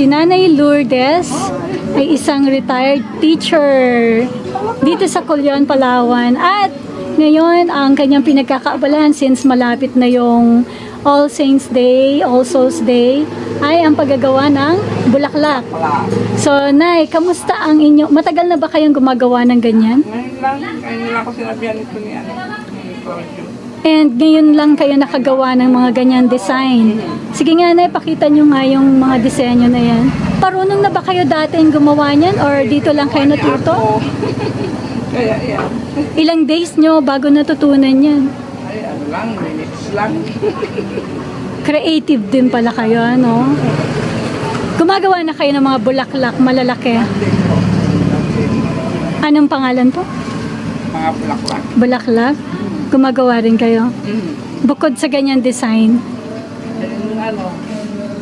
Si Nanay Lourdes ay isang retired teacher dito sa Colyon, Palawan. At ngayon, ang kanyang pinagkakaabalahan since malapit na yung All Saints Day, All Souls Day, ay ang paggagawa ng bulaklak. So, Nay, kamusta ang inyo? Matagal na ba kayong gumagawa ng ganyan? Ngayon lang, ngayon lang ako sinabihan ito ni ano, ni. And ngayon lang kayo nakagawa ng mga ganyan design. Sige nga, Nay, pakita nyo nga yung mga disenyo na yan. Parunong na ba kayo dati gumawa niyan or dito lang kayo natuto? Kaya yan. Ilang days nyo bago natutunan yan? Ay, ano lang, minutes lang. Creative din pala kayo, ano? Gumagawa na kayo ng mga bulaklak malalaki. Anong pangalan po? Mga bulaklak. Bulaklak? Gumagawa rin kayo? Mm. Bukod sa ganyan design. Yung ano,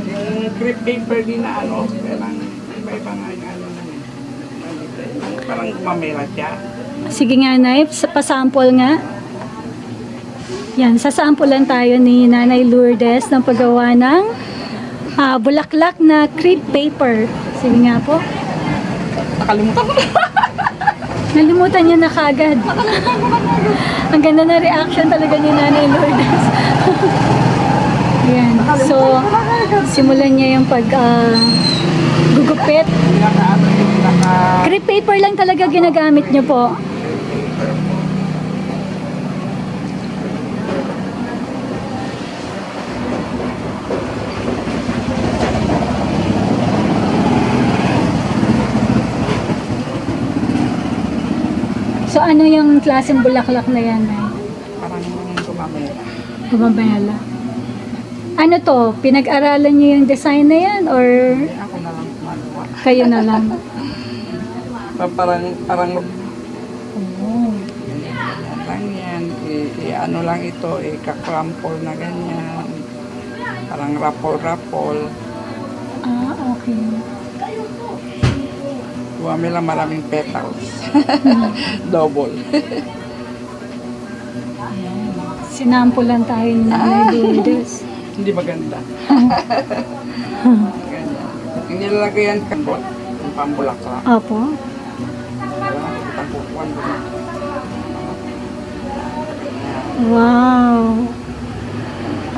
yung crepe paper din na ano, kailang iba-iba nga yung ano yun. Parang gumamela siya. Sige nga, Nay, sa- pasample nga. Yan, sasampulan tayo ni Nanay Lourdes ng paggawa ng ah, bulaklak na crepe paper. Sige nga po. Nakalimutan ko. Nalimutan niya na kagad. Ang ganda na reaction talaga ni Nanay Lourdes. Yan. So, simulan niya yung pag ah, gugupit. Crepe paper lang talaga ginagamit niyo po. So ano yung klaseng bulaklak na yan, Nay? Parang gumamela. Gumabela. Ano to? Pinag-aralan niyo yung design na yan or Ako na lang gumagawa. kayo na lang? Pa- Parang, parang Oh. Yan lang yan. I, i- ano lang ito, ika-crumple na ganyan. Parang rapol-rapol. Ah, okay. Gumamit lang maraming petals. Double. Sinampulan tayo ni Nanay Lourdes. Hindi maganda. Yung nilalagyan kabot, yung pambulaklak. Opo. Wow.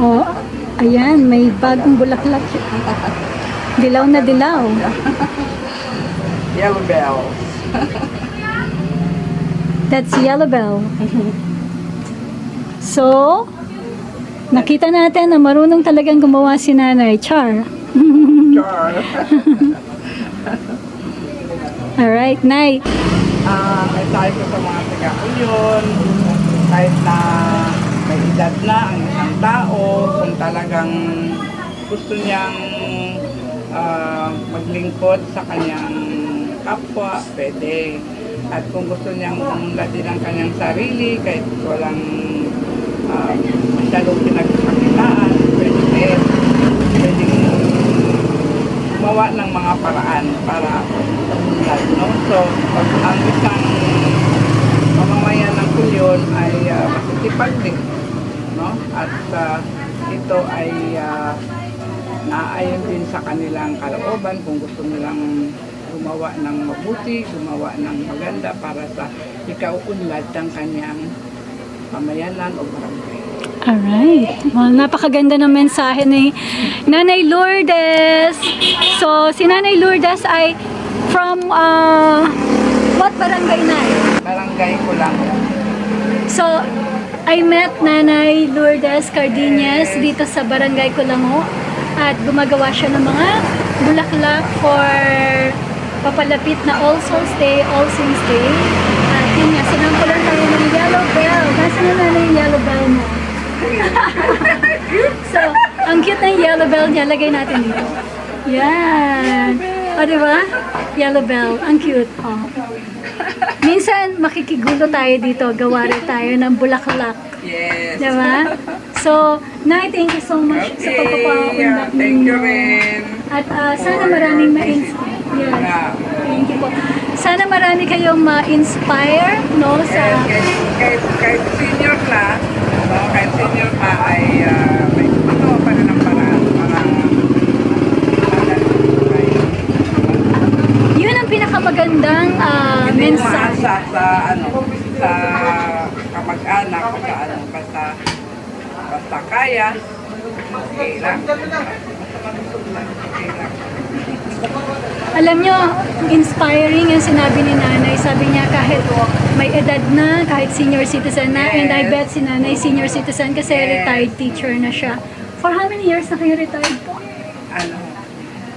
Oh, ayan, may bagong bulaklak. Dilaw na dilaw. Yellow bells. That's yellow bell. So, nakita natin na marunong talagang gumawa si Nanay Char. Char. Alright, Nay. Ah, may tayo ko sa mga taga-ulyon, kahit na may edad na ang isang tao, kung talagang gusto niyang ah, maglingkod sa kanyang kapwa, pwede. At kung gusto niyang umunlad din ang kanyang sarili, kahit walang uh, masyadong pinagpakitaan, pwede din. Pwedeng gumawa ng mga paraan para umunlad, no? So, ang isang mamamayan ng kulyon ay uh, masisipag din, no? At ah, ito ay uh, naayon din sa kanilang kalooban kung gusto nilang gumawa ng mabuti, gumawa ng maganda para sa ikauunlad ng kanyang pamayanan o barangay. Alright. Well, napakaganda ng mensahe ni Nanay Lourdes. So, si Nanay Lourdes ay from uh, what barangay na? Barangay ko lang. So, I met Nanay Lourdes Cardenas dito sa Barangay Kulango at gumagawa siya ng mga bulaklak for papalapit na All Souls Day, All Saints Day. At yun nga, sinampulan tayo ng yellow bell. Nasaan na Nanay yung yellow bell mo? so, ang cute ng yellow bell niya, lagay natin dito. Yan. O, di ba? Yellow bell. Ang cute. Oh. Minsan, makikigulo tayo dito. Gawa rin tayo ng bulaklak. Yes. Di ba? So, Nay, thank you so much sa Okay. pagpapaundak Thank you ninyo. rin. At ah, sana maraming ma-inspire. Yes. Yeah. Sana marami kayong ma-inspire no, sa... Kahit, kahit, kahit senior class, no, kahit senior pa ay uh, may gumawa pa rin ng paraan para yun ang pinakamagandang uh, mensahe. Hindi sa, ano, sa kamag-anak, basta, ano, basta, basta kaya, okay lang. Alam nyo, inspiring yung sinabi ni nanay. Sabi niya kahit may edad na, kahit senior citizen na, and I bet si nanay senior citizen kasi Yes. retired teacher na siya. For how many years na kayo retired po? Ano,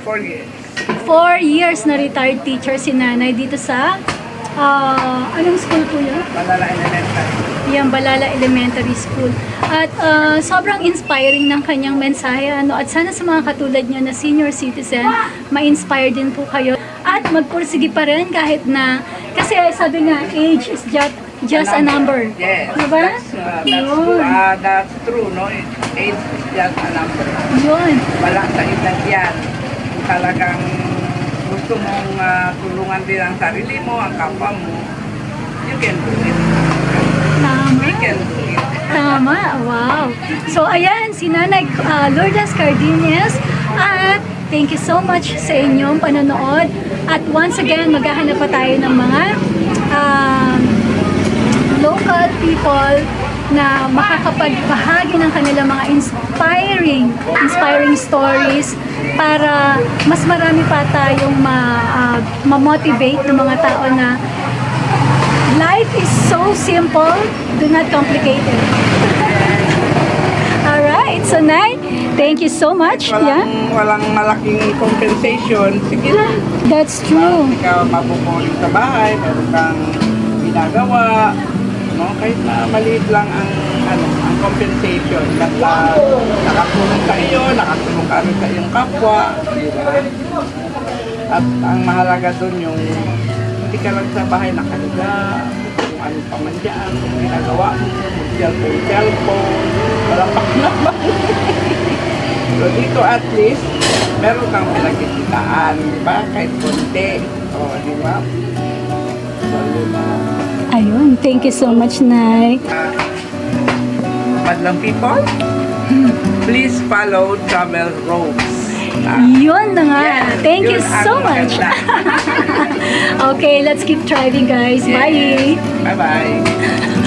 four years. Four years na retired teacher si nanay dito sa, ah, anong school po yun? Malala Elementary. Yung Balala Elementary School. At ah, sobrang inspiring ng kanyang mensahe. Ano? At sana sa mga katulad nyo na senior citizen, ma-inspire din po kayo. At magpursige pa rin kahit na, kasi sabi nga, age is just, just a number. Yes. Diba? That's, uh, that's, uh, that's true, no? Age is just a number. Yun. Wala sa edad yan. Kung talagang gusto mong ah, tulungan din ang sarili mo, ang kapwa mo, you can do it. Tama. Wow. So ayan, si Nanay uh, Lourdes Cardines at thank you so much sa inyong panonood. At once again, maghahanap pa tayo ng mga um, local people na makakapagbahagi ng kanilang mga inspiring inspiring stories para mas marami pa tayong ma, ah, ma-motivate ng mga tao na Life is so simple, do not complicate it. Alright, so Nay, thank you so much. Walang, Yeah, walang malaking compensation. Sige na. that's true. Ikaw mabubuling sa bahay, meron kang ginagawa. No? Kahit na maliit lang ang ano, ang compensation. Basta nakatulong sa iyo, nakatulong ka rin sa iyong kapwa. di ba? At ang mahalaga doon yung hindi ka lang sa bahay nakahiga, kung ano pa man dyan, kung ginagawa mo, cellphone, cellphone, wala pa naman. so dito at least, meron kang pinagkikitaan, di ba? Kahit konti. O, di ba? So. Ayun, thank you so much, Nay. Uh, Madlang people, please follow Travel Roads. Yun na nga. Thank you so much. okay, let's keep driving, guys. Bye. Bye-bye.